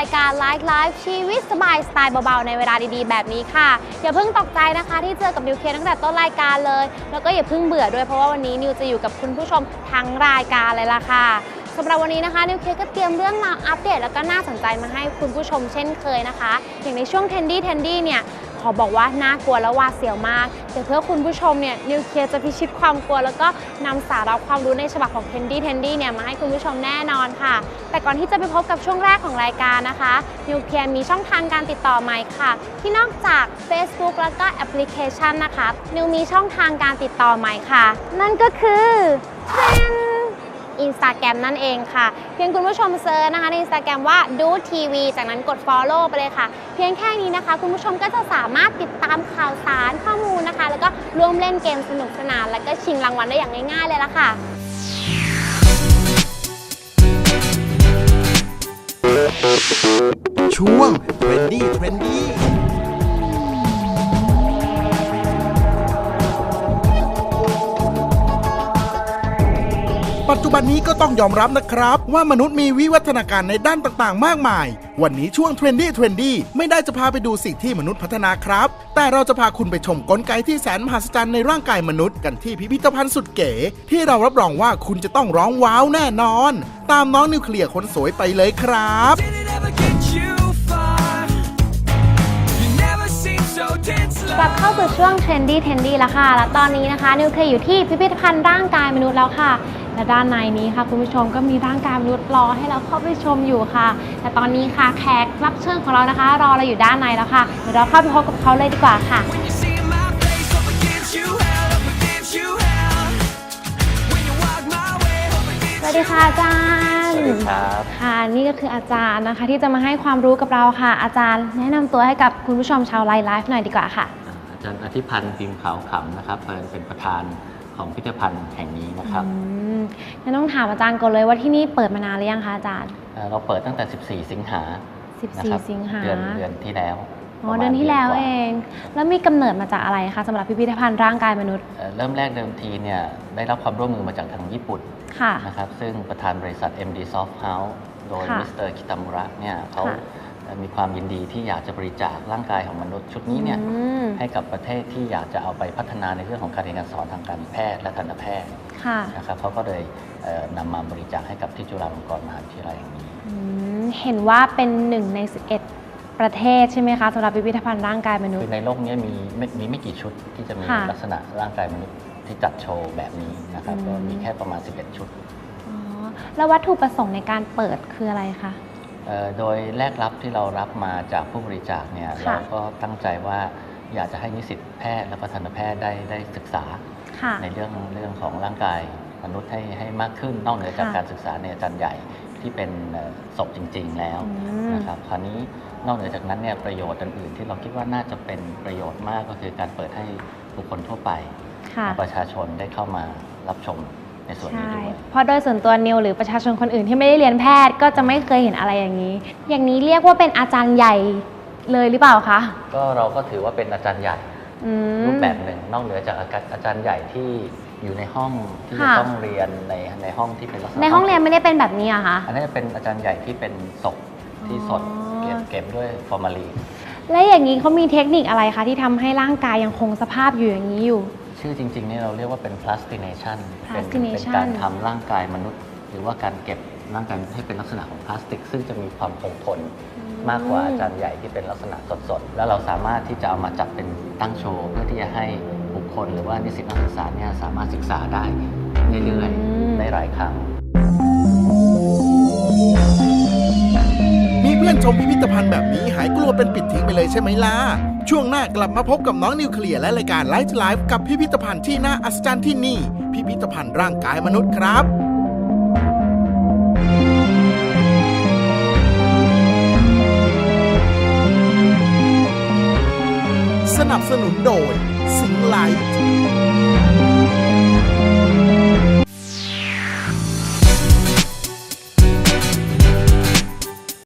รายการไลฟ์ไลฟ์ชีวิตสบายสไตล์เบาๆในเวลาดีๆ แบบนี้ค่ะ อย่าเพิ่งตกใจนะคะ ที่เจอกับนิวเคลียร์ตั้งแต่ต้นรายการเลย แล้วก็อย่าเพิ่งเบื่อด้วยเพราะว่าวันนี้นิวจะอยู่กับคุณผู้ชมทั้งรายการเลยล่ะค่ะสำหรับวันนี้นะคะนิวเคลียก็เตรียมเรื่องราวอัปเดตแล้วก็น่าสนใจมาให้คุณผู้ชมเช่นเคยนะคะ อย่างในช่วง Tendy Tendy เนี่ย ขอบอกว่าน่ากลัวและหวาดเสียวมาก แต่เพื่อคุณผู้ชมเนี่ยนิวเคลียร์จะพิชิตความกลัว แล้วก็นำสาระความรู้ในฉบับของ Tendy Tendy เนี่ยมาให้คุณผู้ชมแน่นอนค่ะ แต่ก่อนที่จะไปพบกับช่วงแรกของรายการนะคะนิวเคลียร์มีช่องทางการติดต่อใหม่ค่ะ ที่นอกจาก Facebook แล้วก็แอปพลิเคชันนะคะนิวมีช่องทางการติดต่อใหม่ค่ะ นั่นก็คือเทน อินสตาแกรมนั่นเองค่ะ เพียงคุณผู้ชมเซิร์ชนะคะในอินสตาแกรมว่าดูทีวีจากนั้นกด Follow ไปเลยค่ะ เพียงแค่นี้นะคะ คุณผู้ชมก็จะสามารถติดตามข่าวสารข้อมูลนะคะ แล้วก็ร่วมเล่นเกมสนุกสนาน แล้วก็ชิงรางวัลได้อย่างง่ายๆเลยละค่ะช่วงเทรนดี้เทรนดี้ ปัจจุบันนี้ก็ต้องยอมรับนะครับ ว่ามนุษย์มีวิวัฒนาการในด้านต่างๆ มากมาย วันนี้ช่วงเทรนดี้เทรนดี้ไม่ได้จะพาไปดูสิ่งที่มนุษย์พัฒนาครับ แต่เราจะพาคุณไปชมกลไกที่แสนมหัศจรรย์ในร่างกายมนุษย์กันที่พิพิธภัณฑ์สุดเก๋ ที่เรารับรองว่าคุณจะต้องร้องว้าวแน่นอน ตามน้องนิวเคลียร์คนสวยไปเลยครับ Did it ever get you far? You never seem so tense กลับเข้าสู่ช่วง Trendy Trendy แล้วค่ะ และตอนนี้นะคะ นิวเคลียร์อยู่ที่พิพิธภัณฑ์ร่างกายมนุษย์แล้วค่ะ และด้านในนี้ค่ะคุณผู้ชมก็มีร่างกายมนุษย์รอให้เราเข้าไปชมอยู่ค่ะ แต่ตอนนี้ค่ะแขกรับเชิญของเรานะคะ รอเราอยู่ด้านในแล้วค่ะเดี๋ยวเราเข้าไปพบกับเขาเลยดีกว่าค่ะ When you see my face up against you, held up against you, held. When you walk my way, up ส against วัสดีค่ะอาจารย์ สวัสดีครับค่ะนี่ก็คืออาจารย์นะคะ ที่จะมาให้ความรู้กับเราค่ะ อาจารย์แนะนำตัวให้กับคุณผู้ชมชาวไลฟ์ไลฟ์หน่อยดีกว่าค่ะอาจารย์อธิพันธ์พิมพ์ขาวขำนะครับเป็นประธานของพิพิธภัณฑ์แห่งนี้นะครับ อืม งั้นต้องถามอาจารย์ก่อนเลยว่าที่นี่เปิดมานานหรือยังคะอาจารย์ เอ่อเราเปิดตั้งแต่ 14 สิงหานะครับ 14 สิงหาเดือนเดือนที่แล้วอ๋อประมาณเดือนที่แล้วกาเอง แล้วมีกำเนิดมาจากอะไรคะสำหรับพิพิธภัณฑ์ร่างกายมนุษย์เอ่อเริ่มแรกเดิมทีเนี่ยได้รับความร่วมมือมาจากทางญี่ปุ่นค่ะ นะครับ ซึ่งประธานบริษัท MD Soft House โดยค่ะมิสเตอร์คิตามุระเนี่ยเขาค่ะเอ่อ มีความยินดีที่อยากจะบริจาคร่างกายของมนุษย์ชุดนี้เนี่ยอืมให้กับประเทศที่อยากจะเอาไปพัฒนาในเรื่องของการเรียนการสอนทางการแพทย์และทันตแพทย์ค่ะ นะครับเขาก็เลยเอ่อนำมาบริจาคให้กับที่จุฬาลงกรณ์มหาวิทยาลัยแห่งนี้ อืมเห็นว่าเป็นหนึ่งใน 11 ประเทศใช่ไหมคะสำหรับพิพิธภัณฑ์ร่างกายมนุษคือย์ ในโลกนี้มีไม่มีไม่กี่ชุดที่จะมีค่ะลักษณะร่างกายมนุษย์ที่จัดโชว์แบบนี้นะครับอืม ก็มีแค่ประมาณ 11 ชุด อ๋อแล้ววัตถุประสงค์ในการเปิดคืออะไรคะเอ่อ โดยแรกรับที่เรารับมาจากผู้บริจาคเนี่ยค่ะเราก็ตั้งใจว่าอยากจะให้นิสิตแพทย์และก็ทันตแพทย์ได้ได้ศึกษาค่ะในเรื่องเรื่องของร่างกายมนุษย์ให้ให้มากขึ้นนอกเหนือจากค่ะการศึกษาในอาจารย์ใหญ่ที่เป็นเอ่อศพจริง ๆ แล้วอืมนะครับคราวนี้นอกเหนือจากนั้นเนี่ยประโยชน์อื่นๆ ที่เราคิดว่าน่าจะเป็นประโยชน์มากก็คือการเปิดให้บุคคลทั่วไปค่ะประชาชนได้เข้ามารับชม ในส่วนนี้ใช่ด้วยเพราะโดยส่วนตัวนิวหรือประชาชนคนอื่นที่ไม่ได้เรียนแพทย์ก็จะไม่เคยเห็นอะไรอย่างนี้ อย่างนี้เรียกว่าเป็นอาจารย์ใหญ่เลยหรือเปล่าคะ ก็เราก็ถือว่าเป็นอาจารย์ใหญ่อืมรูปแบบหนึ่งนอกเหนือจากอาจารย์อาจารย์ใหญ่ที่อยู่ในห้องที่จะค่ะต้องเรียนในในห้องที่เป็นลักษณะในห้องเรียนไม่ได้เป็นแบบนี้อะคะอันนี้เป็นอาจารย์ใหญ่ที่เป็นศพที่สดอ๋อเก็บเก็บด้วยฟอร์มาลีนและอย่างนี้เขามีเทคนิคอะไรคะที่ทำให้ร่างกายยังคงสภาพอยู่อย่างนี้อยู่ ชื่อจริงๆเนี่ยเราเรียกว่าเป็น plastination เป็น plastination เป็นการทำร่างกายมนุษย์ หรือว่าการเก็บร่างกายให้เป็นลักษณะของพลาสติก ซึ่งจะมีความคงทนมากกว่าอาจารย์ใหญ่ที่เป็นลักษณะสดๆ แล้วเราสามารถที่จะเอามาจัดเป็นตั้งโชว์ เพื่อที่จะให้บุคคลหรือว่านิสิตนักศึกษาเนี่ยสามารถศึกษาได้เรื่อยอืมๆได้หลายครั้ง พี่พิพิธภัณฑ์แบบนี้หายกลัวเป็นปิดทิ้งไปเลยใช่ไหมล่ะ ช่วงหน้ากลับมาพบกับน้องนิวเคลียร์และรายการไลฟ์ไลฟ์กับพิพิธภัณฑ์ที่น่าอัศจรรย์ที่นี่ พิพิธภัณฑ์ร่างกายมนุษย์ครับสนับสนุนโดย